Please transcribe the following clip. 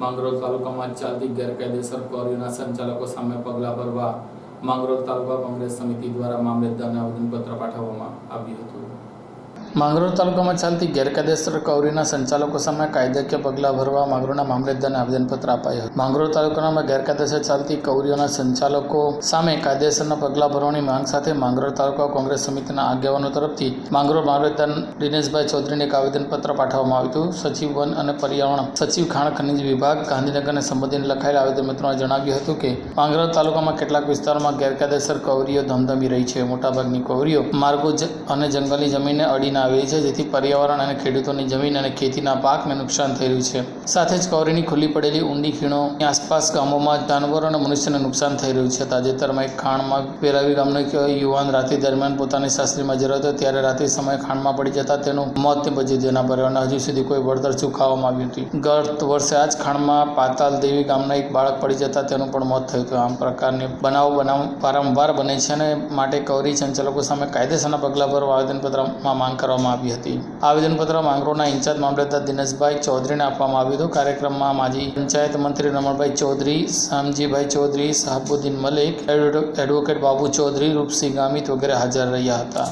માંગરોળ તાલુકામાં ચાલતી ગેરકાયદેસર ક્વોરીના સંચાલકો સામે પગલાં ભરવા માંગરોળ તાલુકા કોંગ્રેસ સમિતિ દ્વારા મામલતદારને આવેદનપત્ર પાઠવવામાં આવ્યું હતું. માંગરોળ તાલુકામાં ચાલતી ગેરકાયદેસર કૌરીના સંચાલકો સામે કાયદાકીય પગલાં ભરવા માંગરોળના મામલતદારને આવેદનપત્ર અપાયું હતું. માંગરોળ તાલુકામાં ગેરકાયદેસર ચાલતી કૌરીઓના સંચાલકો સામે કાયદેસરના પગલાં ભરવાની માંગ સાથે માંગરોળ તાલુકા કોંગ્રેસ સમિતિના આગેવાનો તરફથી માંગરોળ મામલતદાર દિનેશભાઈ ચૌધરીને એક આવેદનપત્ર પાઠવવામાં આવ્યું હતું. સચિવ વન અને પર્યાવરણ સચિવ ખાણ ખનિજ વિભાગ ગાંધીનગરને સંબોધીને લખાયેલા આવેદનપત્રમાં જણાવ્યું હતું કે, માંગરોળ તાલુકામાં કેટલાક વિસ્તારોમાં ગેરકાયદેસર કૌરીઓ ધમધમી રહી છે. મોટાભાગની કૌરીઓ માર્ગો અને જંગલની જમીનને અડીને આવેલી છે જેથી પર્યાવરણ અને ખેડૂતોની જમીન અને ખેતીના પાકને નુકસાન થઈ રહ્યું છે. સાથે જ કૌરીની ખુલ્લી પડેલી ઊંડી ખીણોની આસપાસ ગામોમાં જાનવરો અને મનુષ્યને નુકસાન થઈ રહ્યું છે. તાજેતરમાં એક ખાણમાં પેરાવી ગામનો એક યુવાન રાત્રિ દરમિયાન પોતાની સાસરીમાં જતો હતો. ત્યારે રાત્રિ સમયે ખાણમાં પડી જતા તેનું મોત નિપજ્યું જેના પરિવારને હજુ સુધી કોઈ વળતર ચૂકવવામાં આવ્યું હતું ગત વર્ષે આ જ ખાણમાં પાતાલ દેવી ગામના એક બાળક પડી જતા તેનું પણ મોત થયું હતું. આમ પ્રકારની બનાવો બનાવ વારંવાર બને છે અને માટે કૌરી સંચાલકો સામે કાયદેસરના પગલાં ભરવા આવેદનપત્રમાં માંગ કરવામાં આવી હતી. આવેદનપત્ર માંગરોળના ઇન્ચાર્જ મામલતદાર દિનેશભાઈ ચૌધરીને આપવામાં આવ્યું હતું. કાર્યક્રમમાં માજી પંચાયત મંત્રી રમણભાઈ ચૌધરી, શામજીભાઈ ચૌધરી, શાહબુદ્દીન મલિક, એડવોકેટ બાબુ ચૌધરી, રૂપસિંહ ગામિત વગેરે હાજર રહ્યા હતા.